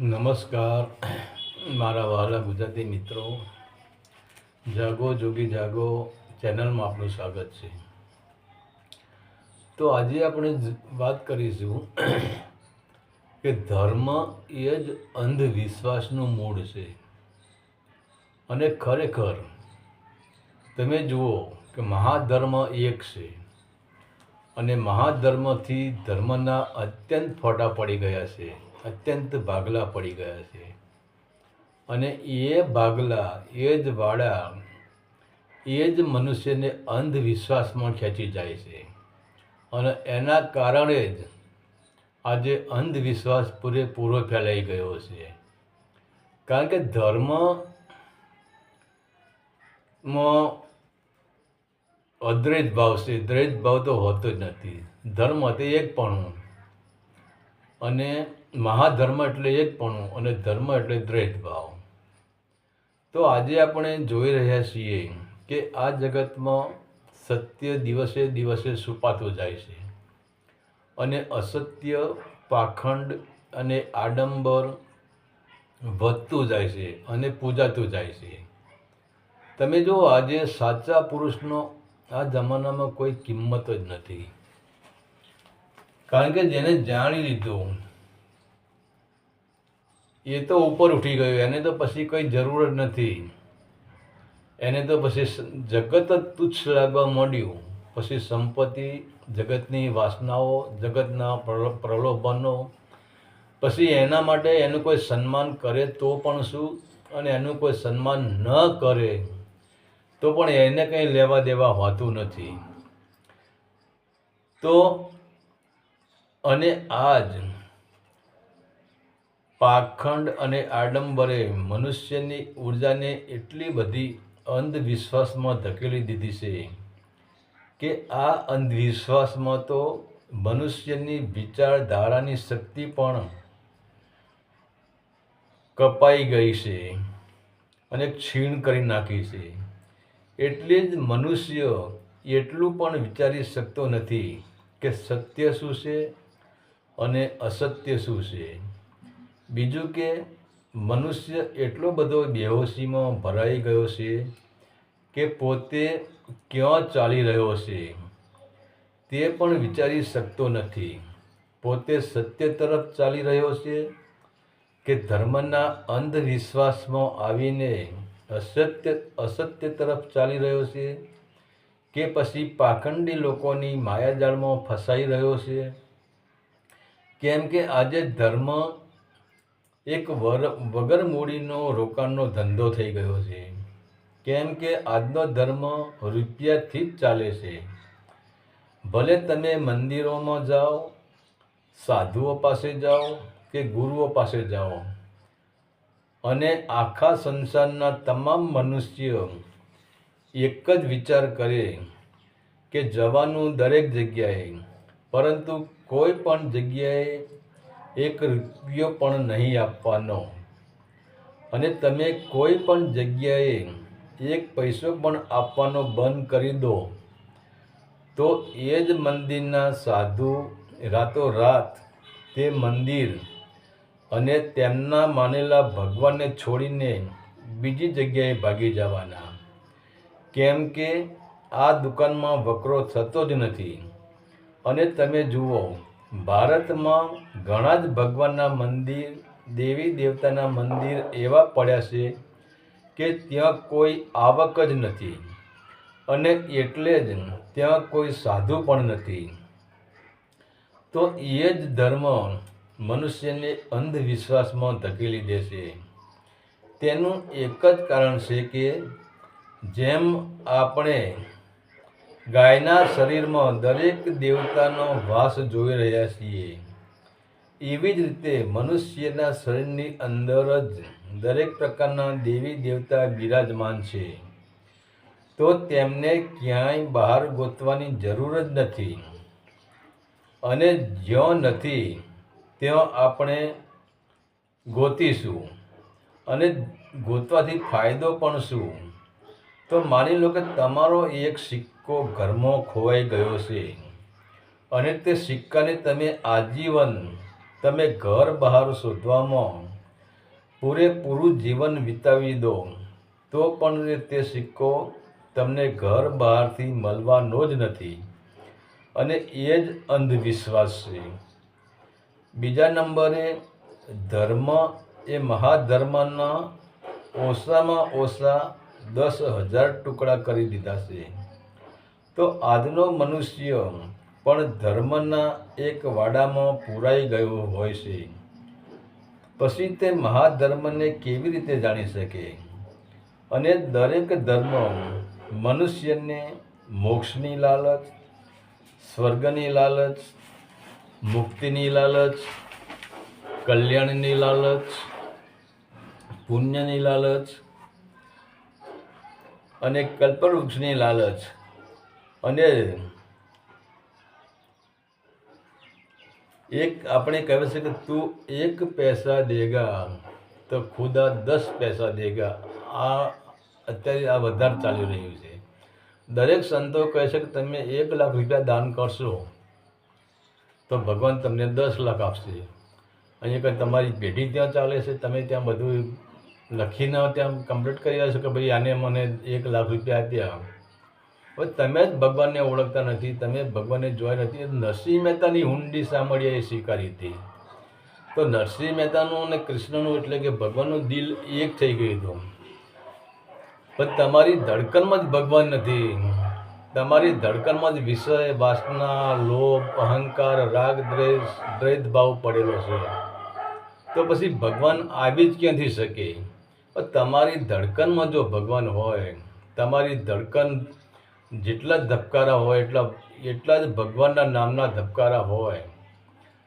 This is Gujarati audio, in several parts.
નમસ્કાર. મારા વહાલા ગુજરાતી મિત્રો, જાગો, જોગી જાગો ચેનલમાં આપનું સ્વાગત છે. તો આજે આપણે વાત કરીશું કે ધર્મ એ જ અંધવિશ્વાસનું મૂળ છે. અને ખરેખર, તમે જુઓ કે મહાધર્મ એક છે. અને મહાધર્મથી ધર્મના અત્યંત ફોટા પડી ગયા છે. અત્યંત ભાગલા પડી ગયા છે. અને એ ભાગલા, એ જ વાડા, એ જ મનુષ્યને અંધવિશ્વાસમાં ખેંચી જાય છે. અને એના કારણે જ આજે અંધવિશ્વાસ પૂરેપૂરો ફેલાઈ ગયો છે. કારણ કે ધર્મમાં અદ્વૈત ભાવ છે. દ્વૈત ભાવ તો હોતો જ નથી. ધર્મ તે એક પણ. અને મહાધર્મ એટલે એકપણું પણ અને ધર્મ એટલે દ્વૈત ભાવ તો આજે આપણે જોઈ રહ્યા છીએ કે આ જગતમાં સત્ય દિવસે દિવસે સુપાતું જાય છે અને અસત્ય પાખંડ અને આડંબર વધતું જાય છે અને પૂજાતું જાય છે. તમે જો આજે સાચા પુરુષનો આ જમાનામાં કોઈ કિંમત જ નથી. કારણ કે જેને જાણી લીધું એ તો ઉપર ઉઠી ગયો. એને તો પછી કંઈ જરૂર જ નથી. એને તો પછી જગત જ તુચ્છ લાગવા માંડ્યું. પછી સંપત્તિ, જગતની વાસનાઓ, જગતના પ્રલો- પ્રલોભનો. પછી એના માટે એનું કોઈ સન્માન કરે તો પણ શું? અને એનું કોઈ સન્માન ન કરે તો પણ એને કંઈ લેવા દેવા હોતું નથી. તો અને આજ પાખંડ અને આડંબરે મનુષ્યની ઊર્જાને એટલી બધી અંધવિશ્વાસમાં ધકેલી દીધી છે કે આ અંધવિશ્વાસમાં તો મનુષ્યની વિચારધારાની શક્તિ પણ કપાઈ ગઈ છે અને ક્ષીણ કરી નાખી છે. એટલે જ મનુષ્ય એટલું પણ વિચારી શકતો નથી કે સત્ય શું છે અને અસત્ય શું છે. બીજું કે મનુષ્ય એટલો બધો બેહોશીમાં ભરાઈ ગયો છે કે પોતે ક્યાં ચાલી રહ્યો છે તે પણ વિચારી શકતો નથી. પોતે સત્ય તરફ ચાલી રહ્યો છે કે ધર્મના અંધવિશ્વાસમાં આવીને અસત્ય અસત્ય તરફ ચાલી રહ્યો છે કે પછી પાખંડી લોકોની માયાજાળમાં ફસાઈ રહ્યો છે? કેમ કે આજે ધર્મ એક વર, વગર મૂડીનો રોકાણનો ધંધો થઈ ગયો છે. કેમ કે આજનો ધર્મ રૂપિયાથી જ ચાલે છે. ભલે તમે મંદિરોમાં જાઓ, સાધુઓ પાસે જાઓ કે ગુરુઓ પાસે જાઓ, અને આખા સંસારના તમામ મનુષ્ય એક જ વિચાર કરે કે જવાનું દરેક જગ્યાએ, પરંતુ કોઈ પણ જગ્યાએ એક રૂપિયો પણ નહીં આપવાનો. અને તમે કોઈ પણ જગ્યાએ એક પૈસો પણ આપવાનો બંધ કરી દો, તો એ જ મંદિરના સાધુ રાતોરાત તે મંદિર અને તેમના માનેલા ભગવાનને છોડીને બીજી જગ્યાએ ભાગી જવાના. કેમ કે આ દુકાનમાં વકરો થતો જ નથી. અને તમે જુઓ ભારતમાં ઘણા જ ભગવાનના મંદિર, દેવી દેવતાના મંદિર એવા પડ્યા છે કે ત્યાં કોઈ આવક જ નથી. અને એટલે જ ત્યાં કોઈ સાધુ પણ નથી. તો એ જ ધર્મ મનુષ્યને અંધવિશ્વાસમાં ધકેલી દેશે તેનું એક જ કારણ છે કે જેમ આપણે ગાયના શરીરમાં દરેક દેવતાનો વાસ જોઈ રહ્યા છીએ. એવી જ રીતે મનુષ્યના શરીરની અંદર જ દરેક પ્રકારના દેવી દેવતા બિરાજમાન છે. તો તેમને ક્યાંય બહાર ગોતવાની જરૂર જ નથી. અને જ્યાં નથી, ત્યાં આપણે ગોતીશું અને ગોતવાથી ફાયદો પણ શું? તો માની લો કે તમારો એક સિક્કો ઘરમાં ખોવાઈ ગયો છે. અને તે સિક્કાને તમે આજીવન, તમે ઘર બહાર શોધવામાં પૂરેપૂરું જીવન વિતાવી દો. તો પણ તે સિક્કો તમને ઘર બહારથી મળવાનો જ નથી. અને એ જ અંધવિશ્વાસ છે. બીજા નંબરે, ધર્મ એ મહાધર્મના ઓછામાં ઓછા દસ હજાર ટુકડા કરી દીધા છે. તો આજનો મનુષ્ય પણ ધર્મના એક વાડામાં પૂરાઈ ગયો હોય છે. પછી તે મહાધર્મને કેવી રીતે જાણી શકે? અને દરેક ધર્મ મનુષ્યને મોક્ષની લાલચ, સ્વર્ગની લાલચ, મુક્તિની લાલચ, કલ્યાણની લાલચ, પુણ્યની લાલચ અને કલ્પવૃક્ષની લાલચ અને એક આપણે કહેવાય છે કે તું એક પૈસા દેગા તો ખુદા દસ પૈસા દેગા. આ અત્યારે આ વધારે ચાલી રહ્યું છે. દરેક સંતો કહે છે કે તમે એક લાખ રૂપિયા દાન કરશો તો ભગવાન તમને દસ લાખ આપશે. અહીંયા કંઈ તમારી પેઢી ત્યાં ચાલે છે? તમે ત્યાં બધું લખીને ત્યાં કમ્પ્લીટ કરી રહ્યા છો કે ભાઈ આને મને એક લાખ રૂપિયા આપ્યા? હવે તમે જ ભગવાનને ઓળખતા નથી, તમે ભગવાનને જોયા નથી. નરસિંહ મહેતાની ઊંડી સાંભળીએ એ સ્વીકારી હતી. તો નરસિંહ મહેતાનું અને કૃષ્ણનું એટલે કે ભગવાનનું દિલ એક થઈ ગયું હતું. પણ તમારી ધડકનમાં જ ભગવાન નથી. તમારી ધડકનમાં જ વિષય, વાસના, લોભ, અહંકાર, રાગ, દ્વેષ દ્વૈત ભાવ પડેલો છે. તો પછી ભગવાન આવી જ ક્યાંથી શકે? પણ તમારી ધડકનમાં જો ભગવાન હોય, તમારી ધડકન જેટલા ધબકારા હોય, એટલા એટલા જ ભગવાનના નામના ધબકારા હોય,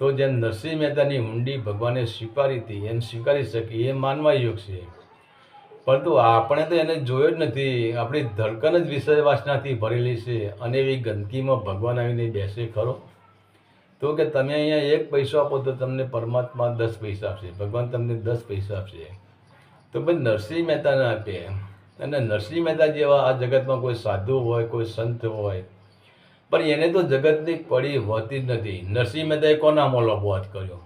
તો જેમ નરસિંહ મહેતાની ઊંડી ભગવાને સ્વીકારી હતી એમ સ્વીકારી શકી, એ માનવા યોગ છે. પરંતુ આપણે તો એને જોયો જ નથી. આપણી ધડકન જ વિષય વાસનાથી ભરેલી છે અને એવી ગંદકીમાં ભગવાન આવીને બેસે ખરો? તો કે તમે અહીંયા એક પૈસો આપો તો તમને પરમાત્મા દસ પૈસા આપશે, ભગવાન તમને દસ પૈસા આપશે. તો ભાઈ નરસિંહ મહેતાને આપે અને નરસિંહ મહેતા જેવા આ જગતમાં કોઈ સાધુ હોય, કોઈ સંત હોય, પણ એને તો જગતની પડી હોતી જ નથી. નરસિંહ મહેતાએ કોના મોલો અપવાદ કર્યો?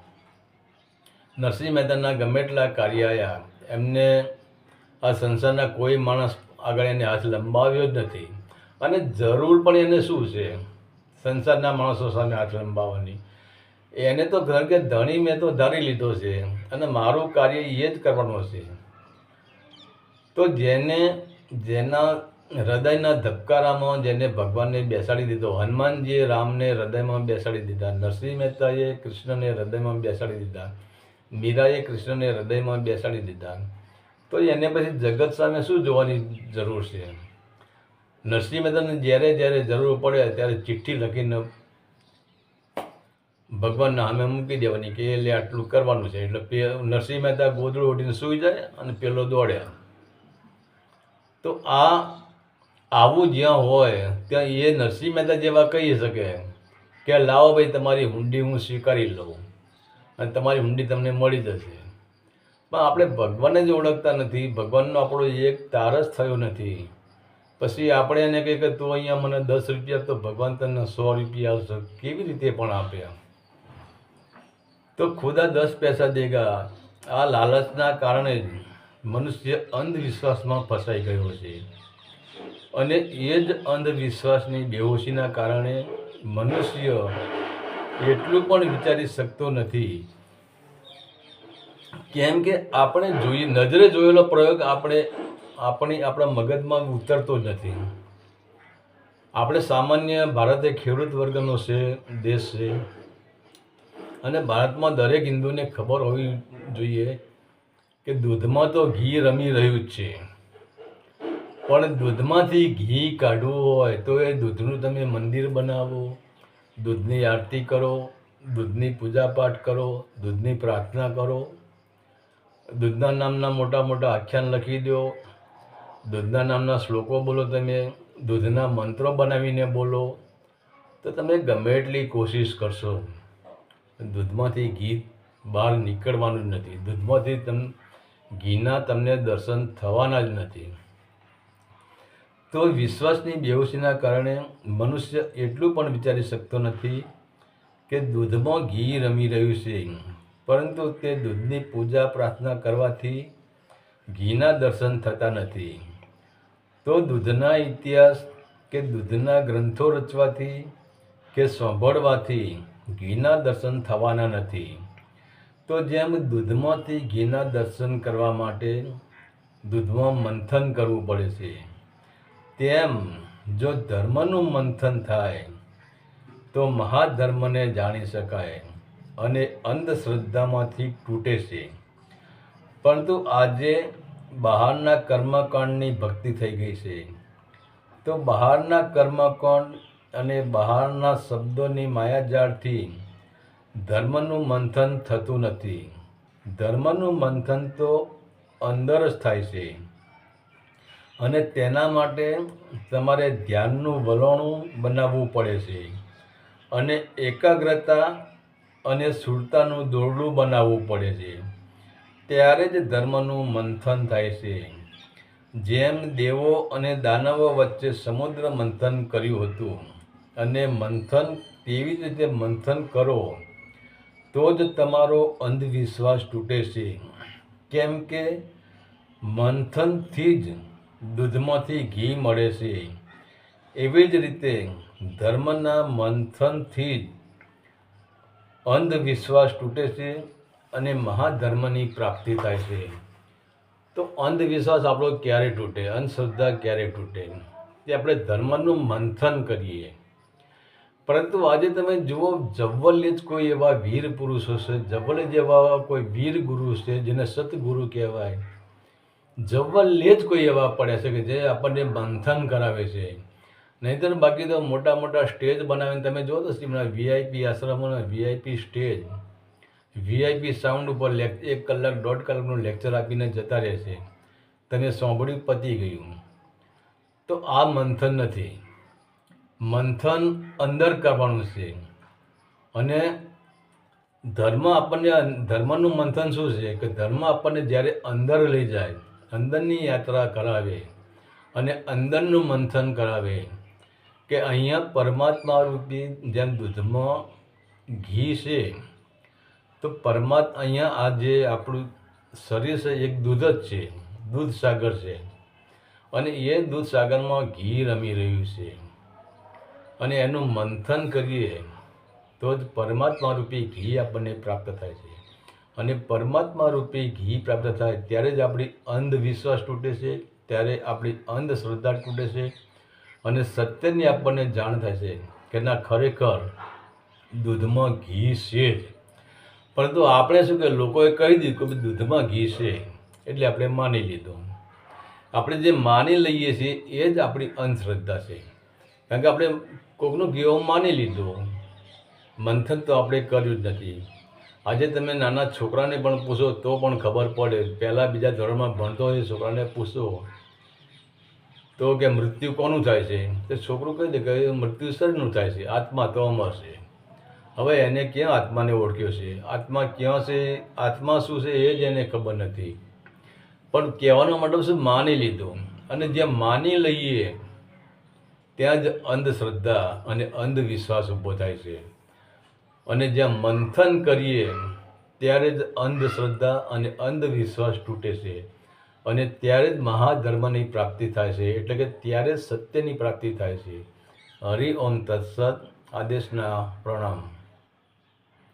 નરસિંહ મહેતાના ગમે એટલા કાર્ય એમને આ સંસારના કોઈ માણસ આગળ એને હાથ લંબાવ્યો જ નથી. અને જરૂર પણ એને શું છે? સંસારના માણસો સામે હાથ લંબાવવાની. એને તો ઘર કે ધણી મેં તો ધારી લીધો છે અને મારું કાર્ય એ જ કરવાનું છે તો જેને, જેના હૃદયના ધબકારામાં, જેને ભગવાનને બેસાડી દીધો, હનુમાનજીએ રામને હૃદયમાં બેસાડી દીધા, નરસિંહ મહેતાએ કૃષ્ણને હૃદયમાં બેસાડી દીધા, મીરાએ કૃષ્ણને હૃદયમાં બેસાડી દીધા. તો એને પછી જગત સામે શું જોવાની જરૂર છે? નરસિંહ મહેતાને જ્યારે જ્યારે જરૂર પડે ત્યારે ચિઠ્ઠી લખીને ભગવાનના સામે મૂકી દેવાની કે એટલે આટલું કરવાનું છે. એટલે નરસિંહ મહેતા ગોદડું ઉઠીને સૂઈ જાય અને પેલો દોડે. તો આ આવું જ્યાં હોય, ત્યાં એ નરસિંહ મહેતા જેવા કહી શકે કે, લાવો ભાઈ, તમારી હુંડી હું સ્વીકારી લઉં અને તમારી હુંડી તમને મળી જશે. પણ આપણે ભગવાનને જ ઓળખતા નથી. ભગવાનનો આપણો એક તાર જ થયો નથી. પછી આપણે એને કહીએ કે, તું અહીંયા મને દસ રૂપિયા તો ભગવાન તને સો રૂપિયા આવશે. કેવી રીતે પણ આપ્યા તો ખુદા દસ પૈસા દેગા. આ લાલચના કારણે જ મનુષ્ય અંધવિશ્વાસમાં ફસાઈ ગયો છે. અને એ જ અંધવિશ્વાસની બેહોશીના કારણે મનુષ્ય એટલું પણ વિચારી શકતો નથી. કેમ કે આપણે જોઈએ નજરે જોયેલો પ્રયોગ આપણે, આપણી, આપણા મગજમાં ઉતરતો નથી. આપણે સામાન્ય ભારત ખેડૂત વર્ગનો છે, દેશ છે. અને ભારતમાં દરેક હિન્દુને ખબર હોવી જોઈએ કે દૂધમાં તો ઘી રમી રહ્યું જ છે. પણ દૂધમાંથી ઘી કાઢવું હોય તો એ દૂધનું તમે મંદિર બનાવો, દૂધની આરતી કરો, દૂધની પૂજાપાઠ કરો, દૂધની પ્રાર્થના કરો. દૂધના નામના મોટા મોટા આખ્યાન લખી દો. દૂધના નામના શ્લોકો બોલો તમે, દૂધના મંત્રો બનાવીને બોલો. તો તમે ગમે એટલી કોશિશ કરશો. દૂધમાંથી ઘી બહાર નીકળવાનું જ નથી. દૂધમાંથી તમ ઘીના તમને દર્શન થવાના જ નથી. તો વિશ્વાસની બેહોશીના કારણે મનુષ્ય એટલું પણ વિચારી શકતો નથી કે દૂધમાં ઘી રમી રહ્યું છે. પરંતુ તે દૂધની પૂજા પ્રાર્થના કરવાથી ઘીના દર્શન થતા નથી. તો દૂધના ઇતિહાસ કે દૂધના ગ્રંથો રચવાથી કે સાંભળવાથી ઘીના દર્શન થવાના નથી. તો જેમ દૂધમાંથી ઘીના દર્શન કરવા માટે દૂધમાં મંથન કરવું પડે છે, તેમ જો ધર્મનું મંથન થાય, તો મહાધર્મને જાણી શકાય અને અંધશ્રદ્ધામાંથી તૂટે છે. પરંતુ આજે બહારના કર્મકાંડની ભક્તિ થઈ ગઈ છે. તો બહારના કર્મકાંડ અને બહારના શબ્દોની માયાજાળથી ધર્મનું મંથન થતું નથી. ધર્મનું મંથન તો અંદર જ થાય છે. અને તેના માટે તમારે ધ્યાનનું વલણું બનાવવું પડે છે. અને એકાગ્રતા અને સુરતાનું દોરડું બનાવવું પડે છે. ત્યારે જ ધર્મનું મંથન થાય છે. જેમ દેવો અને દાનવો વચ્ચે સમુદ્ર મંથન કર્યું હતું. અને મંથન તેવી જ રીતે મંથન કરો. તો જ તમારો અંધવિશ્વાસ તૂટે છે. કેમ કે મંથનથી જ દૂધમાંથી ઘી મળે છે. એવી જ રીતે ધર્મના મંથનથી જ અંધવિશ્વાસ તૂટે છે અને મહાધર્મની પ્રાપ્તિ થાય છે. તો અંધવિશ્વાસ આપણો ક્યારે તૂટે? અંધશ્રદ્ધા ક્યારે તૂટે? તે આપણે ધર્મનું મંથન કરીએ. પરંતુ આજે તમે જુઓ જવ્વલે જ કોઈ એવા વીર પુરુષો છે જવ્વલે જ એવા કોઈ વીર ગુરુ છે જેને સતગુરુ કહેવાય. જવ્વલે જ કોઈ એવા પડે છે કે જે આપણને મંથન કરાવે છે. નહીંતર બાકી તો મોટા મોટા સ્ટેજ બનાવીને તમે જુઓ તો સિમના વીઆઈપી આશ્રમોના વીઆઈપી સ્ટેજ. વીઆઈપી સાઉન્ડ ઉપર લેક, એક કલાક, દોઢ કલાકનું લેક્ચર આપીને જતા રહેશે તમે સાંભળ્યું પતી ગયું. તો આ મંથન નથી. મંથન અંદર કરવાનું છે. અને ધર્મ આપણને ધર્મનું મંથન શું છે? કે ધર્મ આપણને જ્યારે અંદર લઈ જાય, અંદરની યાત્રા કરાવે અને અંદરનું મંથન કરાવે કે અહીંયા પરમાત્મા રૂપી જેમ દૂધમાં ઘી છે, તો પરમાત્મા અહીંયા આ જે આપણું શરીર છે, એક દૂધ જ છે, દૂધ સાગર છે. અને એ દૂધ સાગરમાં ઘી રમી રહ્યું છે. અને એનું મંથન કરીએ તો જ પરમાત્મા રૂપી ઘી આપણને પ્રાપ્ત થાય છે. અને પરમાત્મા રૂપી ઘી પ્રાપ્ત થાય ત્યારે જ આપણી અંધવિશ્વાસ તૂટે છે, ત્યારે આપણી અંધશ્રદ્ધા તૂટે છે અને સત્યની આપણને જાણ થાય છે કે ના, ખરેખર દૂધમાં ઘી છે પરંતુ આપણે શું કે લોકોએ કહી દીધું કે દૂધમાં ઘી છે, એટલે આપણે માની લીધું. આપણે જે માની લઈએ છીએ એ જ આપણી અંધશ્રદ્ધા છે. કારણ કે આપણે કોકનું કહેવું માની લીધું. મંથન તો આપણે કર્યું જ નથી. આજે તમે નાના છોકરાને પણ પૂછો તો પણ ખબર પડે. પહેલાં બીજા ધોરણમાં ભણતો હોય છોકરાને પૂછો. તો કે મૃત્યુ કોનું થાય છે? તો છોકરું કહી દે કે મૃત્યુ શરીરનું થાય છે. આત્મા તો અમર છે. હવે એને ક્યાં આત્માને ઓળખ્યો છે? આત્મા ક્યાં છે? આત્મા શું છે એ જ એને ખબર નથી. પણ કહેવાનો મતલબ શું માની લીધું. અને જ્યાં માની લઈએ ત્યાં જ અંધશ્રદ્ધા અને અંધવિશ્વાસ ઊભો થાય છે. અને જ્યાં મંથન કરીએ, ત્યારે જ અંધશ્રદ્ધા અને અંધવિશ્વાસ તૂટે છે. અને ત્યારે જ મહાધર્મની પ્રાપ્તિ થાય છે, એટલે કે ત્યારે જ સત્યની પ્રાપ્તિ થાય છે. હરિ ઓમ તત્સત આદેશના પ્રણામ.